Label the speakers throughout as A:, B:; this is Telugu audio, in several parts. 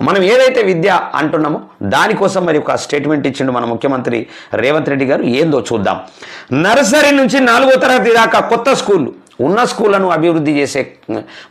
A: మనం ఏదైతే విద్య అంటున్నామో దానికోసం మరి ఒక స్టేట్మెంట్ ఇచ్చిండు మన ముఖ్యమంత్రి రేవంత్ రెడ్డి గారు. ఏందో చూద్దాం. నర్సరీ నుంచి నాలుగో తరగతి దాకా కొత్త స్కూళ్ళు ఉన్న స్కూళ్ళను అభివృద్ధి చేసే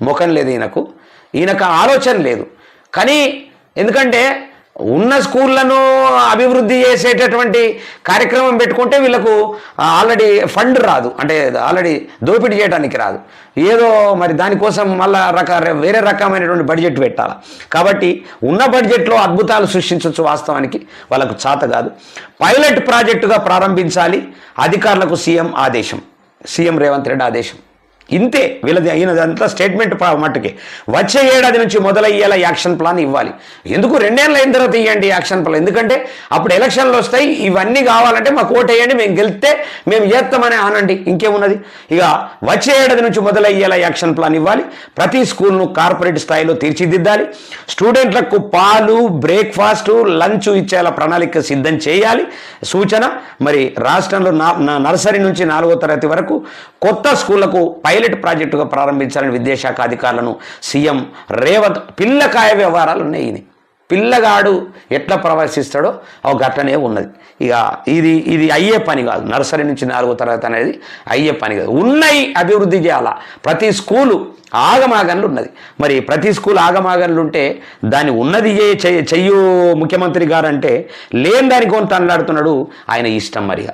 A: ముఖం లేదు ఈయనకు. ఈయనకు ఆలోచన లేదు. కానీ ఎందుకంటే ఉన్న స్కూళ్ళను అభివృద్ధి చేసేటటువంటి కార్యక్రమం పెట్టుకుంటే వీళ్ళకు ఆల్రెడీ ఫండ్ రాదు. అంటే ఆల్రెడీ దోపిడీ చేయడానికి రాదు. ఏదో మరి దానికోసం మళ్ళా రక వేరే రకమైనటువంటి బడ్జెట్ పెట్టాలి. కాబట్టి ఉన్న బడ్జెట్లో అద్భుతాలు సృష్టించవచ్చు వాస్తవానికి వాళ్ళకు చాత కాదు. పైలట్ ప్రాజెక్టుగా ప్రారంభించాలి అధికారులకు సీఎం ఆదేశం. సీఎం రేవంత్ రెడ్డి ఆదేశం. ఇంతే వీళ్ళది అయినదంతా స్టేట్మెంట్ మట్టుకి. వచ్చే ఏడాది నుంచి మొదలయ్యేలా యాక్షన్ ప్లాన్ ఇవ్వాలి. ఎందుకు రెండేళ్ళు అయిన తర్వాత ఇవ్వండి యాక్షన్ ప్లాన్? ఎందుకంటే అప్పుడు ఎలక్షన్లు వస్తాయి ఇవన్నీ కావాలంటే మాకు ఓటు వేయండి మేము గెలిస్తే మేము చేస్తామని ఆనండి. ఇంకేమున్నది? ఇక వచ్చే ఏడాది నుంచి మొదలయ్యేలా యాక్షన్ ప్లాన్ ఇవ్వాలి. ప్రతి స్కూల్ను కార్పొరేట్ స్థాయిలో తీర్చిదిద్దాలి. స్టూడెంట్లకు పాలు బ్రేక్ఫాస్ట్ లంచ్ ఇచ్చేలా ప్రణాళిక సిద్ధం చేయాలి. సూచన మరి రాష్ట్రంలో నా నర్సరీ నుంచి నాలుగో తరగతి వరకు కొత్త స్కూళ్ళకు పైలట్ ప్రాజెక్టుగా ప్రారంభించాలని విద్యాశాఖ అధికారులను సీఎం రేవంత్ పిల్లకాయ వ్యవహారాలు ఉన్నాయి ఇది. పిల్లగాడు ఎట్లా ప్రవేశిస్తాడో ఒక ఘటనే ఉన్నది. ఇక ఇది ఇది అయ్యే పని కాదు. నర్సరీ నుంచి నాలుగో తరగతి అనేది అయ్యే పని కాదు. ఉన్నాయి అభివృద్ధి చేయాలా? ప్రతి స్కూలు ఆగమాగన్లు ఉన్నది. మరి ప్రతి స్కూల్ ఆగమాగన్లు ఉంటే దాన్ని ఉన్నది చే- చెయ్యు ముఖ్యమంత్రి గారు అంటే లేని దానికి కొంత అన్నాడుతున్నాడు ఆయన ఇష్టం మరిగా